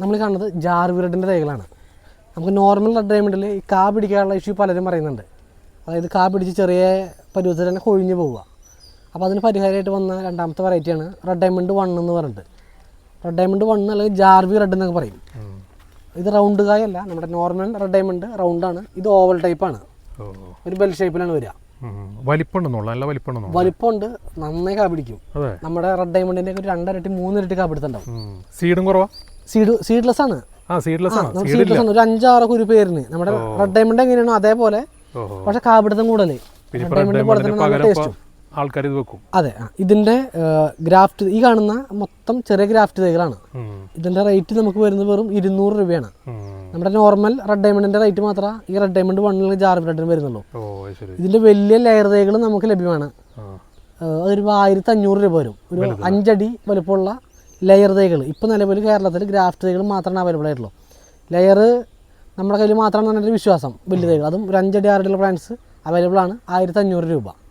നമ്മൾ കാണുന്നത് ജാർവി റെഡിന്റെ തൈകളാണ്. നമുക്ക് നോർമൽ റെഡ് ഡയമണ്ടിൽ ഈ കാ പിടിക്കാനുള്ള ഇഷ്യൂ പലരും പറയുന്നുണ്ട്. അതായത് കാ പിടിച്ച് ചെറിയ പരുവത്തിൽ തന്നെ കൊഴിഞ്ഞു പോവുക. അപ്പോൾ അതിന് പരിഹാരമായിട്ട് വന്ന രണ്ടാമത്തെ വെറൈറ്റിയാണ് റെഡ് ഡയമണ്ട് വൺ എന്ന് പറഞ്ഞിട്ട്. റെഡ് ഡയമണ്ട് വൺ അല്ലെങ്കിൽ ജാർവി റെഡ് എന്നൊക്കെ പറയും. ഇത് റൗണ്ട് കായല്ല നമ്മുടെ നോർമൽ റെഡ് ഡയമണ്ട് റൗണ്ടാണ് ഇത് ഓവൽ ടൈപ്പാണ് ഒരു ബെൽ ഷേപ്പിലാണ് വരിക. വലിപ്പമുണ്ടെന്നുള്ളു നല്ല വലിപ്പമുണ്ടെന്നു വലിപ്പമുണ്ട് നന്നായി കാ പിടിക്കും. നമ്മുടെ റെഡ് ഡയമണ്ടിന്റെ ഒരു രണ്ടരട്ടി മൂന്നിരട്ടി കാ പിടുത്തുണ്ടാവും സീഡും കുറവാ? സീഡ് സീഡ്ലെസ് ആണ്. സീഡ്ലെസ് ആണ്. സീഡ്ലെസ് ആണ്. ഒരു അഞ്ചാറ് കുരു പേരിന്. നമ്മുടെ റെഡ് ഡയമണ്ട് എങ്ങനെയാണോ അതേപോലെ പക്ഷെ കാപിടുത്തം ടേസ്റ്റും ആൾക്കാർ ഇത് വെക്കും. അതെ ഇതിന്റെ ഗ്രാഫ്റ്റ് ഈ കാണുന്ന മൊത്തം ചെറിയ ഗ്രാഫ്റ്റ് തൈകളാണ്. ഇതിന്റെ റേറ്റ് നമുക്ക് വരുന്നത് വെറും ഇരുന്നൂറ് രൂപയാണ്. നമ്മുടെ നോർമൽ റെഡ് ഡയമണ്ടിന്റെ റേറ്റ് മാത്രമേ ഈ റെഡ് ഡയമണ്ട് വണ്ണിൽ ജാർ റെഡിന് വരുന്നുള്ളൂ. ഇതിന്റെ വലിയ ലെയർ തൈകൾ നമുക്ക് ലഭ്യമാണ്. അതൊരു ആയിരത്തി അഞ്ഞൂറ് രൂപ വരും. ഒരു അഞ്ചടി വലുപ്പമുള്ള ലെയർ തൈകൾ. ഇപ്പോൾ നിലവിൽ കേരളത്തിൽ ഗ്രാഫ്റ്റ് തൈകൾ മാത്രമാണ് അവൈലബിൾ ആയിട്ടുള്ളൂ. ലെയർ നമ്മുടെ കയ്യിൽ മാത്രമാണ് വിശ്വാസം. വലിയ തൈകൾ. അതും ഒരു അഞ്ചടി ആറടിയുള്ള പ്ലാന്റ്സ് അവൈലബിൾ ആണ്. ആയിരത്തി അഞ്ഞൂറ് രൂപ.